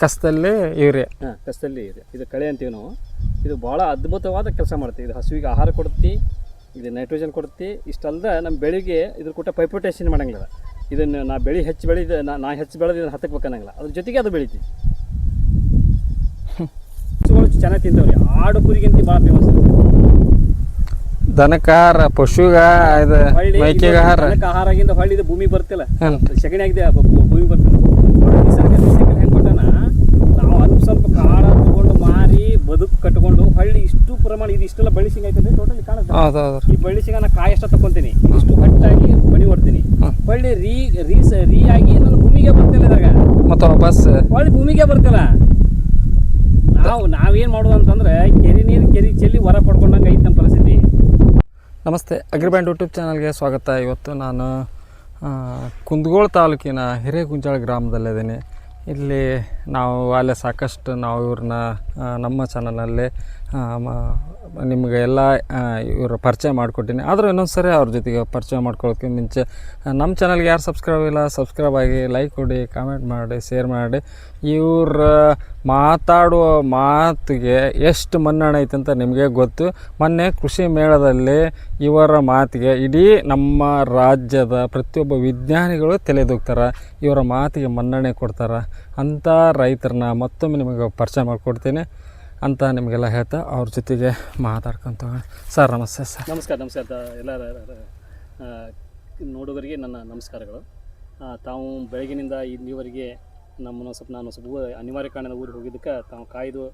ಕಸದಲ್ಲಿ urea ಹಾಂ ಕಸದಲ್ಲಿ ಇದೆ ಇದು ಕಳೆ ಅಂತೀವಿ ನಾವು. ಇದು ಭಾಳ ಅದ್ಭುತವಾದ ಕೆಲಸ ಮಾಡುತ್ತೆ ಇದು ಹಸುವಿಗೆ ಆಹಾರ ಕೊಡುತ್ತೆ ಇದು ನೈಟ್ರೋಜನ್ ಕೊಡುತ್ತೆ ಇಷ್ಟಲ್ಲದೆ ನಮ್ಮ ಬೆಳೆಗೆ ಇದ್ರ ಕೂಟ ಪೈಪೋಟೇಷನ್ ಮಾಡಂಗಿಲ್ಲ. ಇದನ್ನು ನಾ ಬೆಳೆ ಹೆಚ್ಚು ಬೆಳೆದ ನಾ ನಾ ಹೆಚ್ಚು ಬೆಳೆದು ಇದನ್ನು ಹತ್ತಕ್ಕೆ ಬೇಕನ್ನಂಗಿಲ್ಲ ಅದ್ರ ಜೊತೆಗೆ ಅದು ಬೆಳಿತೀವಿ. ಹಸುಗಳು ಚೆನ್ನಾಗಿ ತಿಂತಾವ್ರಿ. ಆಡು ಕುರಿಗಿಂತ ಭಾಳ ಫೇಮಸ್ ದನಕಾರ ಪಶುಗ ಇದು ಮೈಕೆಗೆ ಆಹಾರ. ಆಗಿಂದ ಆಹಾರಗಿಂತ ಹೊಳ್ಳಿ ಇದು ಭೂಮಿ ಬರ್ತಿಲ್ಲ. ಸೆಗಣಿ ಆಗಿದೆ ಭೂಮಿ ಬರ್ತಿಲ್ಲ ನಿಸರ್ಗ ನಿಸರ್ಗ ಹೆಂಗೆ ಕೊಟ್ಟಾನ ನಾವು ಅಲ್ಪ ಸ್ವಲ್ಪ ಕಾಡ ತಗೊಂಡು ಮಾರಿ ಬದುಕು ಕಟ್ಕೊಂಡು ಹೊಳ್ಳಿ ಇಷ್ಟು ಪ್ರಮಾಣ ಇದು ಇಷ್ಟೆಲ್ಲ ಬಳ್ಳಿ ಶೇಂಗ ಟೋಟಲಿ ಹೌದು ಈ ಬಳ್ಳಿ ಶೇಂಗ ನಾ ಕಾಯಿ ಅಷ್ಟ ತಕೊಂತೀನಿ ಇಷ್ಟು ಕಟ್ಟಾಗಿ ಬಣಿ ಹೊಡ್ತೀನಿ. ಹೊಳ್ಳಿ ರೀ ರೀ ರೀ ಆಗಿ ನನ್ನ ಭೂಮಿಗೆ ಬರ್ತಿಲ್ಲ ಇದಾಗ ಮತ್ತೆ ವಾಪಸ್. ಹೊಳ್ಳಿ ಭೂಮಿಗೆ ಬರ್ತಿಲ್ಲ. ನಾವು ನಾವೇನು ಮಾಡೋದು ಅಂತಂದ್ರೆ ಕೆರೆ ನೀರು ಕೆರೆ ಚೆಲ್ಲಿ ಹೊರ ಪಡ್ಕೊಂಡಂಗೆ ಐತೆ ನಮ್ಮ ಪರಿಸ್ಥಿತಿ. ನಮಸ್ತೆ ಅಗ್ರಿಬ್ಯಾಂಡ್ ಯೂಟ್ಯೂಬ್ ಚಾನಲ್ಗೆ ಸ್ವಾಗತ. ಇವತ್ತು ನಾನು ಕುಂದಗೋಳ ತಾಲೂಕಿನ ಹಿರೇಗುಂಜಾಳ ಗ್ರಾಮದಲ್ಲಿದ್ದೀನಿ ಇಲ್ಲಿ ನಾವು ಅಲ್ಲೇ ಸಾಕಷ್ಟು ನಾವು ಇವ್ರನ್ನ ನಮ್ಮ ಚಾನಲಲ್ಲಿ ನಿಮಗೆ ಎಲ್ಲ ಇವರು ಪರಿಚಯ ಮಾಡಿಕೊಟ್ಟಿನಿ. ಆದರೂ ಇನ್ನೊಂದು ಸರಿ ಅವ್ರ ಜೊತೆಗೆ ಪರಿಚಯ ಮಾಡ್ಕೊಳ್ಳೋಕ್ಕೆ ಮುಂಚೆ ನಮ್ಮ ಚಾನಲ್ಗೆ ಯಾರು ಸಬ್ಸ್ಕ್ರೈಬ್ ಇಲ್ಲ ಸಬ್ಸ್ಕ್ರೈಬ್ ಆಗಿ ಲೈಕ್ ಕೊಡಿ ಕಾಮೆಂಟ್ ಮಾಡಿ ಶೇರ್ ಮಾಡಿ, ಇವ್ರ ಮಾತಾಡುವ ಮಾತಿಗೆ ಎಷ್ಟು ಮನ್ನಣೆ ಐತೆ ಅಂತ ನಿಮಗೆ ಗೊತ್ತು. ಮೊನ್ನೆ ಕೃಷಿ ಮೇಳದಲ್ಲಿ ಇವರ ಮಾತಿಗೆ ಇಡೀ ನಮ್ಮ ರಾಜ್ಯದ ಪ್ರತಿಯೊಬ್ಬ ವಿಜ್ಞಾನಿಗಳು ತಲೆದೂಗ್ತಾರೆ. ಇವರ ಮಾತಿಗೆ ಮನ್ನಣೆ ಕೊಡ್ತಾರೆ. ಅಂಥ ರೈತರನ್ನ ಮತ್ತೊಮ್ಮೆ ನಿಮಗೆ ಪರಿಚಯ ಮಾಡಿಕೊಡ್ತೀನಿ. ಅಂತ ನಿಮಗೆಲ್ಲ ಹೇಳ್ತಾ ಅವ್ರ ಜೊತೆಗೆ ಮಾತಾಡ್ಕೊಂತ ಸರ್, ನಮಸ್ತೆ ಸರ್. ನಮಸ್ಕಾರ ನಮಸ್ಕಾರ ಎಲ್ಲ ನೋಡುಗರಿಗೆ ನನ್ನ ನಮಸ್ಕಾರಗಳು. ತಾವು ಬೆಳಗಿನಿಂದ ಇಲ್ಲಿವರೆಗೆ ನಮ್ಮನ್ನು ಸ್ವಲ್ಪ ನಾನು ಸ್ವಲ್ಪ ಅನಿವಾರ್ಯ ಕಾರಣದ ಊರಿಗೆ ಹೋಗಿದ್ದಕ್ಕೆ ತಾವು ಕಾಯ್ದು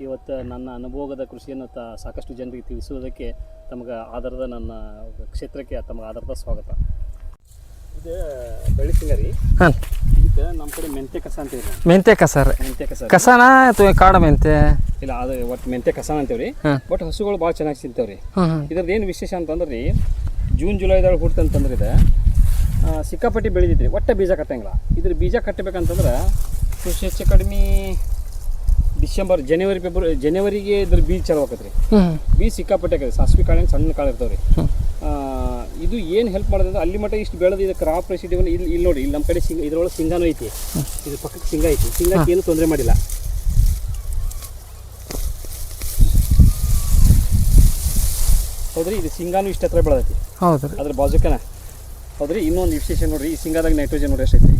ಇವತ್ತು ನನ್ನ ಅನುಭೋಗದ ಕೃಷಿಯನ್ನು ತ ಸಾಕಷ್ಟು ಜನರಿಗೆ ತಿಳಿಸುವುದಕ್ಕೆ ತಮಗೆ ಆಧಾರದ ನನ್ನ ಕ್ಷೇತ್ರಕ್ಕೆ ತಮಗೆ ಆಧಾರದ ಸ್ವಾಗತ. ಇದು ಬೆಳ್ಳಿ ಸಿಂಗರಿ. ಹಾಂ. ಇದಕ್ಕೆ ನಮ್ಮ ಕಡೆ ಮೆಂತ್ಯ ಕಸ ಅಂತೀವಿ ರೀ ಮೆಂತ್ಯ ಕಸ ರೀ. ಮೆಂತ್ಯ ಕಸ ಕಸನಾ ಅಥವಾ ಕಾಡ ಮೆಂತ್ಯ? ಇಲ್ಲ ಅದು ಒಟ್ಟು ಮೆಂತ್ಯ ಕಸ ಅಂತೀವಿ ರೀ ಬಟ್ ಹಸುಗಳು ಭಾಳ ಚೆನ್ನಾಗಿ ಸಿಗ್ತಾವೆ ರೀ ಇದ್ರದ್ದು ಏನು ವಿಶೇಷ ಅಂತಂದ್ರೆ ರೀ ಜೂನ್ ಜುಲೈದಾಗ ಹುಡ್ತಂತಂದ್ರೆ ಇದು. ಸಿಕ್ಕಾಪಟ್ಟಿ ಬೆಳೆದಿದ್ರಿ ಒಟ್ಟೆ ಬೀಜ ಕಟ್ಟಂಗಿಲ್ಲ. ಇದ್ರ ಬೀಜ ಕಟ್ಟಬೇಕಂತಂದ್ರೆ ಕೃಷಿ ಹೆಚ್ಚು ಕಡಿಮೆ ಡಿಸೆಂಬರ್ ಜನವರಿ ಫೆಬ್ರವರಿ ಜನವರಿಗೆ ಇದ್ರ ಬೀಜ ಚಲೋ ಆಕತ್ರಿ. ಬೀಜ ಸಿಕ್ಕಾಪಟ್ಟೆ ಆಕೈತಿ ಸಾಸಿವೆ ಕಾಳಿನ ಸಣ್ಣ ಕಾಳು ಇರ್ತಾವ್ರಿ. ಆ, ಇದು ಏನು ಹೆಲ್ಪ್ ಮಾಡೋದಂದ್ರೆ ಅಲ್ಲಿ ಮಟ್ಟ ಇಷ್ಟು ಬೆಳೆದು ಇದು ಕ್ರಾಪ್ ರೆಸಿಡಿವನ್ ಇಲ್ಲಿ ಇಲ್ಲಿ ನೋಡಿ ಇಲ್ಲಿ ನಮ್ಮ ಕಡೆ ಸಿಂಗ ಇದ್ರೊಳಗೆ ಸಿಂಗಾನು ಐತಿ. ಇದು ಪಕ್ಕಕ್ಕೆ ಸಿಂಗ ಐತಿ. ಸಿಂಗಕ್ಕೆ ಏನು ತೊಂದರೆ ಮಾಡಿಲ್ಲ. ಹೌದ್ರಿ ಇದು ಸಿಂಗಾನು ಇಷ್ಟ ಹತ್ರ ಬೆಳೆದೈತಿ. ಹೌದು ರೀ ಅದ್ರ ಬಾಜುಕನ. ಹೌದ್ರಿ? ಇನ್ನೊಂದು ವಿಶೇಷ ನೋಡ್ರಿ ಈ ಸಿಂಗಾದಾಗ ನೈಟ್ರೋಜನ್ ನೋಡಿ ಎಷ್ಟೈತೆ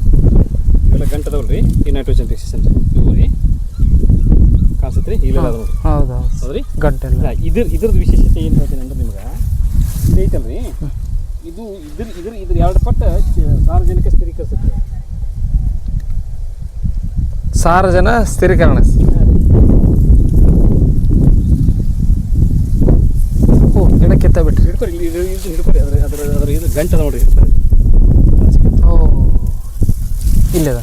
ಇವೆಲ್ಲ ಗಂಟದವಲ್ರಿ ಈ ನೈಟ್ರೋಜನ್ ಫಿಕ್ಸೇಷನ್ ಇವು ರೀ ಕಾಣಿಸುತ್ತೆ ರೀ ಇಲ್ಲ ನೋಡ್ರಿ. ಹೌದು ಹೌದು ಹೌದ್ರಿ? ಗಂಟೆ ಇದ್ರ ಇದ್ರದ್ದು ವಿಶೇಷತೆ ಏನು ಹೇಳ್ತೀನಿ ಅಂದ್ರೆ ನಿಮ್ಗೆ ಇದು ಐತಲ್ರಿ? ಇದು ಇದ್ರ ಇದ್ರ ಇದ್ರ ಎರಡು ಪಟ್ಟ ಸಾರ್ವಜನಿಕ ಸ್ಥಿರೀಕರಿಸುತ್ತೆ. ಸಾರ್ವಜನ ಸ್ಥಿರೀಕರಣ ಓ ಗಿಡ ಕಿತ್ತ ಬಿಟ್ರಿ ಹಿಡ್ಕೊರಿ ಇಲ್ಲಿ ಇದು ಇದು ಹಿಡ್ಕೊರಿ ಅದ್ರ ಅದ್ರ ಅದ್ರ ಇದು ಗಂಟೆ ನೋಡ್ರಿ ಹಿಡ್ಕೊರಿ. ಓ. ಇಲ್ಲದ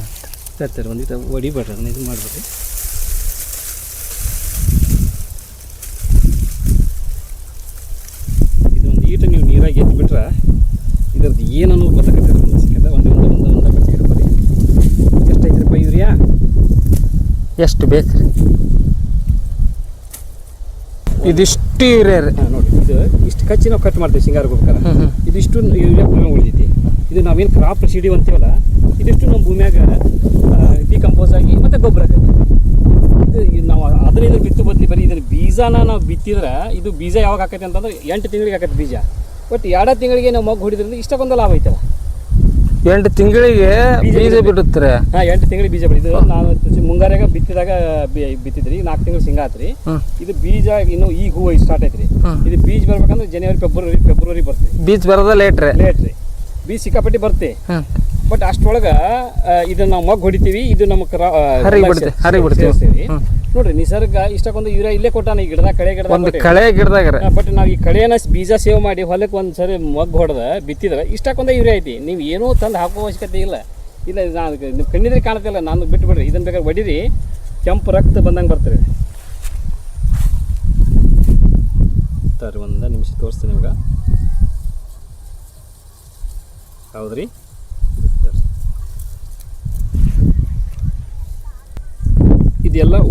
ತರ್ತಾರೆ ಇದು ಹೊಡಿಬೇಡ್ರಿ ಅದನ್ನ ಇದು ಮಾಡ್ಬೇಡ್ರಿ ಇದು ಒಂದು ಈಟ ನೀವು ನೀರಾಗಿ ಎದ್ದು ಬಿಟ್ರೆ ಇದ್ರದ್ದು ಏನನ್ನೂ ಬರ್ತಕ್ಕಂಥ ಗೊತ್ತಾಗತ್ತೆ ಒಂದು ಒಂದು ಒಂದು ಒಂದು ಒಂದು ಕಟ್ಟಿ ಹಿಡ್ಕೊರಿ ಎಷ್ಟೈತೆ ರೂಪಾಯಿ ಯೂರಿಯಾ ಎಷ್ಟು ಬೇಕು ಇದಿಷ್ಟು ಯೂರಿಯಾ ರೀ ನೋಡಿ ಇದು ಇಷ್ಟು ಕಚ್ಚಿ ನಾವು ಕಟ್ ಮಾಡ್ತೀವಿ ಸಿಂಗಾರ ಹ್ಞೂ ಇದಿಷ್ಟು ಯೂರಿಯಾ ಭೂಮಿ ಉಳಿದೈತಿ ಇದು ನಾವೇನು ಕ್ರಾಪ್ ಸಿಡಿ ಅಂತೀವಲ್ಲ ಇದಿಷ್ಟು ನಮ್ಮ ಭೂಮಿಯಾಗ ಡಿಕಂಪೋಸ್ ಆಗಿ ಮತ್ತೆ ಗೊಬ್ಬರ ಇದು ನಾವು ಅದರಿಂದ ಬಿತ್ತು ಬದಲಿ ಬರೀ ಇದನ್ನ ಬೀಜನ ನಾವು ಬಿತ್ತಿದ್ರೆ ಇದು ಬೀಜ ಯಾವಾಗ ಆಕೈತಿ ಅಂತಂದ್ರೆ ಎಂಟು ತಿಂಗಳಿಗೆ ಹಾಕತ್ತೆ ಬೀಜ. ಬಟ್ ಎರಡು ತಿಂಗಳಿಗೆ ನಾವು ಮಗು ಹೊಡಿದ್ರಿಂದ ಇಷ್ಟಕ್ಕೊಂದು ಲಾಭ ಐತಲ್ಲ. ಎಂಟು ತಿಂಗಳಿಗೆ ಬೀಜ ಬಿಡುತ್ತೆ. ಬಿಡುತ್ತಾರೆ? ಹಾಂ ಎಂಟು ತಿಂಗಳಿಗೆ ಬೀಜ ಬಿಡಿದ್ರು ನಾನು ಮುಂಗಾರ್ಯಾಗ ಬಿತ್ತಿದಾಗ ಬಿತ್ತಿದ್ರಿ ನಾಲ್ಕು ತಿಂಗಳು ಸಿಂಗಾತ್ರಿ. ಇದು ಬೀಜ ಇನ್ನು ಈಗ ಹೂವು ಸ್ಟಾರ್ಟ್ ಐತ್ರಿ ಇದು ಬೀಜ ಬರ್ಬೇಕಂದ್ರೆ ಜನವರಿ ಫೆಬ್ರವರಿ ಫೆಬ್ರವರಿ ಬರ್ತೀವಿ ಬೀಜ ಬರೋದ ಲೇಟ್ ರೀ? ಲೇಟ್ ರೀ. ಬೀಜ ಸಿಕ್ಕಾಪಟ್ಟಿ ಬರುತ್ತೆ. ಹ್ಞೂ ಬಟ್ ಅಷ್ಟೊಳಗ ಇದನ್ನ ನಾವು ಮಗ್ ಹೊಡಿತೀವಿ ಇದು ಆ, ಹರಿ ಬಿಡ್ತೀವಿ, ನೋಡ್ರಿ ನಿಸರ್ಗ ಇಷ್ಟಕ್ಕೊಂದು ಯೂರಿಯಾ ಇಲ್ಲೇ ಕೊಟ್ಟಾನ ಈ ಗಿಡದಾಗ ಕಳೆ ಒಂದು ಗಿಡದಾಗ ಕಳೆ ಗಿಡದಾಗ ಬಟ್ ನಾವು ಈ ಕಳೆಯನ್ನ ಬೀಜ ಸೇವ್ ಮಾಡಿ ಹೊಲಕ್ಕೆ ಒಂದು ಸರಿ ಮಗ್ ಹೊಡೆದ ಬಿತ್ತಿದ್ರೆ ಇಷ್ಟಕ್ಕೊಂದು ಯೂರಿಯಾ ಐತಿ. ನೀವು ಏನೂ ತಂದು ಹಾಕೋ ಅವಶ್ಯಕತೆ ಇಲ್ಲ. ಇಲ್ಲ ನಾನು ನಿಮ್ಮ ಕಣ್ಣಿದ್ರೆ ಕಾಣ್ತಿಲ್ಲ ನಾನು ಬಿಟ್ಟು ಬಿಡ್ರಿ ಇದನ್ನ ಬೇಕಾದ್ರೆ ಹೊಡೀರಿ ಕೆಂಪು ರಕ್ತ ಬಂದಂಗೆ ಬರ್ತೀರಿ ಒಂದು ನಿಮಿಷ ತೋರಿಸ್ತೀನಿ ನಿಮ್ಗೆ ಹೌದ್ರಿ?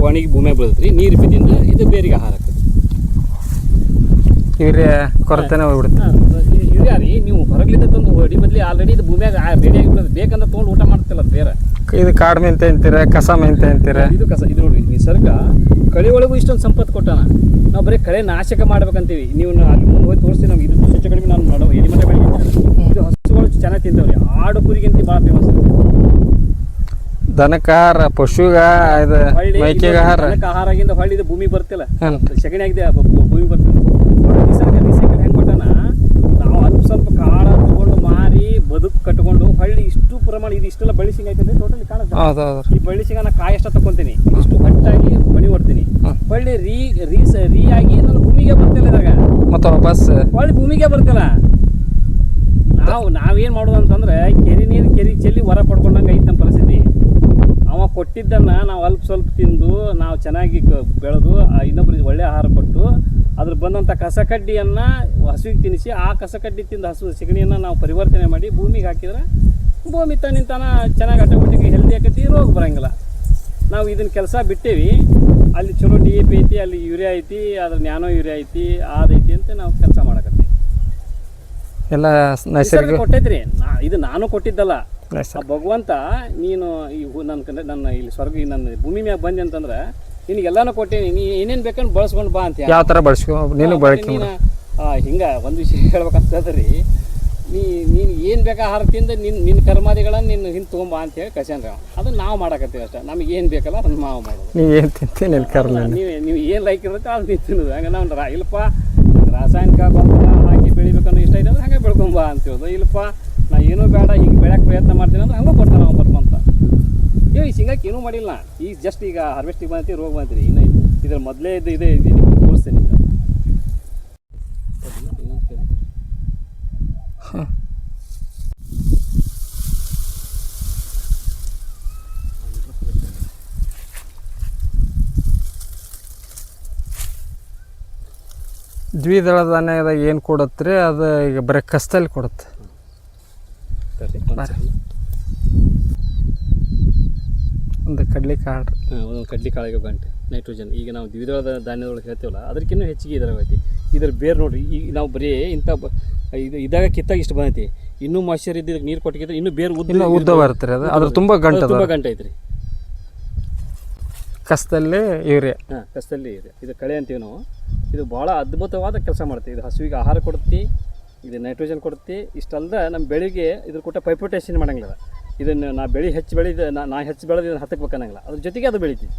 ಒಣಗಿ ಭೂಮಿಯಾಗ ಬೀಳತ್ರಿ ನೀರು ಬಿದ್ದಿಂದ ಇದು ಬೇರಿಗೆ ಆಹಾರ ಆಗ್ತದೆ ಯೂರಿಯಾ ಕೊರತೆನೇ ಹೋಗ್ಬಿಡುತ್ತೆ. ಯೂರಿಯಾ ರೀ ನೀವು ಹೊರಗ್ಲಿಂದ ತಂದು ಹೊಡಿ ಬದ್ಲಿ ಆಲ್ರೆಡಿ ಇದು ಭೂಮಿಯಾಗ ರೆಡಿ ಆಗಿಬಿಡೋದು. ಬೇಕಂದ್ರೆ ತೊಗೊಂಡು ಊಟ ಮಾಡ್ತಿಲ್ಲ ಬೇರೆ. ಇದು ಕಾಡು ಮೆಂತೆ ಅಂತೀರ ಕಸ ಮೆಂತೆ ಅಂತೀರ ಇದು ಕಸ ಇದು ನೋಡಿ ನಿಸರ್ಗ ಕಳೆ ಒಳಗೂ ಇಷ್ಟೊಂದು ಸಂಪತ್ತು ಕೊಟ್ಟಾನ. ನಾವು ಬರೀ ಕಳೆ ನಾಶಕ ಮಾಡ್ಬೇಕಂತೀವಿ. ನೀವು ಅಲ್ಲಿ ಮುಂದೆ ಹೋಗಿ ತೋರಿಸಿ ನಮ್ಗೆ. ಇದು ಹೆಚ್ಚು ಕಡಿಮೆ ನಾನು ಮಾಡೋ ಎಲ್ಲಿ ಮನೆ ಬೆಳಗ್ಗೆ ಇದು ಹಸುಗಳು ಚೆನ್ನಾಗಿ ತಿಂತಾವ್ರಿ. ಆಡು ಕುರಿಗಿಂತ ಭಾಳ ಫೇಮಸ್ ದನಕಾರ ಪಶುಗ ಇದು ಮೈಕೆಗ ಆಹಾರ ಹೊಳ್ಳಿ ಇದು ಭೂಮಿ ಬರ್ತಿಲ್ಲ. ಹ್ಮ್. ಸಗಣಿ ಆಗಿದೆ ಆ ಭೂ- ಭೂಮಿ ಬರ್ತಿಲ್ಲ. ನಿಸರ್ಗ ನಿಸರ್ಗ ಹೆಂಗೆ ಕೊಟ್ಟಾನ? ನಾವು ಅಲ್ಪ ಸ್ವಲ್ಪ ಕಾಳ ತಗೊಂಡು ಮಾರಿ ಬದುಕು ಕಟ್ಕೊಂಡು ಹೊಳ್ಳಿ ಇಷ್ಟು ಪ್ರಮಾಣ ಇದು ಇಷ್ಟೆಲ್ಲ ಬಳ್ಳಿಸಿಂಗ್ ಐತೆ ಟೋಟಲಿ ಕಾಣುತ್ತೆ. ಹೌದು ಹೌದು ಈ ಬಳ್ಳಿ ನಾ ಕಾಯಿ ಅಷ್ಟ ತಕೊಂತೀನಿ. ಇಷ್ಟು ಕಟ್ಟಾಗಿ ಬಣಿ ಹೊಡ್ತೀನಿ ಹ್ಮ್. ಹೊಳ್ಳಿ ರೀ ರೀ ರೀ ಆಗಿ ನನ್ನ ಭೂಮಿಗೆ ಬರ್ತಿಲ್ಲ ಇದ್ರಾಗ. ಮತ್ತು ವಾಪಸ್ ಹೊಳ್ಳಿ ಭೂಮಿಗೆ ಬರ್ತಿಲ್ಲ. ನಾವು ನಾವೇನು ಮಾಡೋದು ಅಂತಂದ್ರೆ ಕೆರೆ ನೀರು ಕೆರೆ ಚೆಲ್ಲಿ ಹೊರ ಪಡ್ಕೊಂಡಂಗೆ ಐತೆ ನಮ್ಮ ಪರಿಸ್ಥಿತಿ. ಅವ ಕೊಟ್ಟಿದ್ದನ್ನು ನಾವು ಅಲ್ಪ ಸ್ವಲ್ಪ ತಿಂದು ನಾವು ಚೆನ್ನಾಗಿ ಕ- ಬೆಳೆದು ಇನ್ನೊಬ್ಬರಿಗೆ ಒಳ್ಳೆ ಆಹಾರ ಕೊಟ್ಟು ಅದ್ರ ಬಂದಂಥ ಕಸಕಡ್ಡಿಯನ್ನು ಹಸುವಿಗೆ ತಿನ್ನಿಸಿ ಆ ಕಸಕಡ್ಡಿ ತಿಂದು ಹಸು ಸೆಗಣಿಯನ್ನು ನಾವು ಪರಿವರ್ತನೆ ಮಾಡಿ ಭೂಮಿಗೆ ಹಾಕಿದ್ರೆ ಭೂಮಿ ತನ್ನಿಂತಾನ ಚೆನ್ನಾಗಿ ಆಟೋಮೆಟಿಕ್ ಹೆಲ್ದಿ ಆಕೈತಿ ರೋಗ ಬರಂಗಿಲ್ಲ. ನಾವು ಇದನ್ನ ಕೆಲಸ ಬಿಟ್ಟೇವಿ. ಅಲ್ಲಿ ಚಲೋ ಡಿ ಎ ಪಿ ಐತಿ ಅಲ್ಲಿ ಯೂರಿಯಾ ಐತಿ ಅದ್ರ ನ್ಯಾನೋ ಯೂರಿಯಾ ಐತಿ ಅದೈತಿ ಅಂತ ನಾವು ಕೆಲಸ ಮಾಡಕತ್ತೀವಿ. ಎಲ್ಲ ಕೊಟ್ಟೈತ್ರಿ. ನಾ ಇದು ನಾನು ಕೊಟ್ಟಿದ್ದಲ್ಲ. ಭಗವಂತ ನೀನು ಈ ನನ್ನ ನನ್ನ ಇಲ್ಲಿ ಸ್ವರ್ಗ ನನ್ನ ಭೂಮಿ ಮ್ಯಾಗ ಬಂದೆ ಅಂತಂದ್ರೆ ನಿನಗೆ ಎಲ್ಲಾನು ಕೊಟ್ಟೇನಿ ನೀ ಏನೇನು ಬೇಕಂದ್ರೆ ಬಳಸ್ಕೊಂಡು ಬಾ ಅಂತ ಯಾವ ಥರ ಬಳಸ್ಕೊ ನೀನು ಬಳಕೆ ಹಿಂಗೆ ಒಂದು ವಿಷಯ ಹೇಳ್ಬೇಕಂತಂದ್ರಿ ನೀ ನೀನು ಏನು ಬೇಕು ಆಹಾರ ತಿಂದು ನಿನ್ನ ನಿನ್ನ ಕರ್ಮಾದಿಗಳನ್ನ ನಿನ್ನ ಹಿಂದೆ ತೊಗೊಂಬಾ ಅಂತ ಹೇಳಿ ಕಳ್ಸ್ಯಾನ್ರಿ ಅವ ಅದನ್ನ ನಾವು ಮಾಡಕತ್ತೀವಿ ಅಷ್ಟೇ. ನಮಗೆ ಏನು ಬೇಕಲ್ಲ ಅದನ್ನು ನಾವು ಮಾಡೋದು. ನೀ ಏನು ತಿಂತೀನಿ ನಿನ್ನ ಕರ್ಲಿ ನೀವು ನೀವು ಏನು ಲೈಕ್ ಇರುತ್ತೆ ಅದು ನೀವು ತಿನ್ನೋದು. ಹಂಗೆ ನಾವು ರಾ ಇಲ್ಲಪ್ಪ ರಾಸಾಯನಿಕ ಗೊಬ್ಬರ ಹಾಕಿ ಬೆಳಿಬೇಕನ್ನೋ ಇಷ್ಟ ಇದೆ ಅಂದ್ರೆ ಹಂಗೆ ಬೆಳ್ಕೊಂಬ ಅಂತ ಹೇಳೋದು. ಇಲ್ಲಪ್ಪ ನಾ ಏನೂ ಬೇಡ, ಈಗ ಬೆಳೆಯೋಕೆ ಪ್ರಯತ್ನ ಮಾಡ್ತೀನಿ ಅಂದ್ರೆ ಹಂಗೆ ಬರ್ತಾನೆ ನಾವು ಬರ್ಬಂತ ಏ, ಈ ಸಿಂಗಕ್ಕೆ ಏನೂ ಮಾಡಿಲ್ಲ. ಈಗ ಜಸ್ಟ್ ಈಗ ಹಾರ್ವೆಸ್ಟಿಗೆ ಬಂದೈತಿ, ರೋಗ ಬಂದಿರಿ ಇನ್ನು ಇದು ಇದ್ರ ಮೊದಲೇ ಇದು, ಇದೇ ಇದೆ. ತೋರಿಸ್ತೀನಿ. ದ್ವಿದಳ ಧಾನ್ಯದಾಗ ಏನು ಕೊಡತ್ತೆ ರೀ ಅದು ಈಗ ಬರೀ ಕಸ್ತಲ್ಲಿ ಕೊಡುತ್ತೆ. ಒಂದ್ ಒಂದು ಕಡ್ಲೆ ಕಾಳು ಒಂದೊಂದು ಕಡ್ಲಿ ಕಾಳಿಗೆ ಗಂಟೆ ನೈಟ್ರೋಜನ್ ಈಗ ನಾವು ದ್ವಿದಳ ಧಾನ್ಯದೊಳಗೆ ಹೇಳ್ತೀವಲ್ಲ ಅದಕ್ಕಿಂತ ಹೆಚ್ಚಿಗೆ ಇದರ ಐತಿ ಇದ್ರ ಬೇರೆ ನೋಡಿರಿ ಈಗ ನಾವು ಬರೀ ಇಂಥ ಇದು ಇದಾಗ ಕಿತ್ತಾಗ ಇಷ್ಟು ಬಂದೈತಿ ಇನ್ನೂ ಮಾಯ್ಚರ್ ಇದ್ದಿದ್ದಕ್ಕೆ ನೀರು ಕೊಟ್ಟಿದ್ರೆ ಇನ್ನೂ ಬೇರೆ ಉದ್ದ ಉದ್ದ ಬರುತ್ತೆ ಅದು. ಅದ್ರ ತುಂಬ ಗಂಟ ತುಂಬ ಗಂಟೆ ಐತ್ರಿ ಕಸದಲ್ಲೇ ಯೂರಿಯಾ. ಹಾಂ ಕಸದಲ್ಲಿ ಇದೆ ಇದು ಕಳೆ ಅಂತೀವಿ ನಾವು. ಇದು ಭಾಳ ಅದ್ಭುತವಾದ ಕೆಲಸ ಮಾಡ್ತೀವಿ ಇದು ಹಸುವಿಗೆ ಆಹಾರ ಕೊಡುತ್ತಿ ಇದು ನೈಟ್ರೋಜನ್ ಕೊಡ್ತಿ ಇಷ್ಟಲ್ಲದೆ ನಮ್ಮ ಬೆಳೆಗೆ ಇದ್ರ ಕೊಟ್ಟ ಪೈಪೋಟೇಷನ್ ಮಾಡಂಗಿಲ್ಲ ಇದನ್ನು ನಾ ಬೆಳೆ ಹೆಚ್ಚು ಬೆಳೆದ, ನಾ ಹೆಚ್ಚು ಬೆಳೆದ ಹತ್ತಕ್ಕೆ ಬೇಕನ್ನಂಗಿಲ್ಲ ಅದ್ರ ಜೊತೆಗೆ ಅದು ಬೆಳಿತೀವಿ.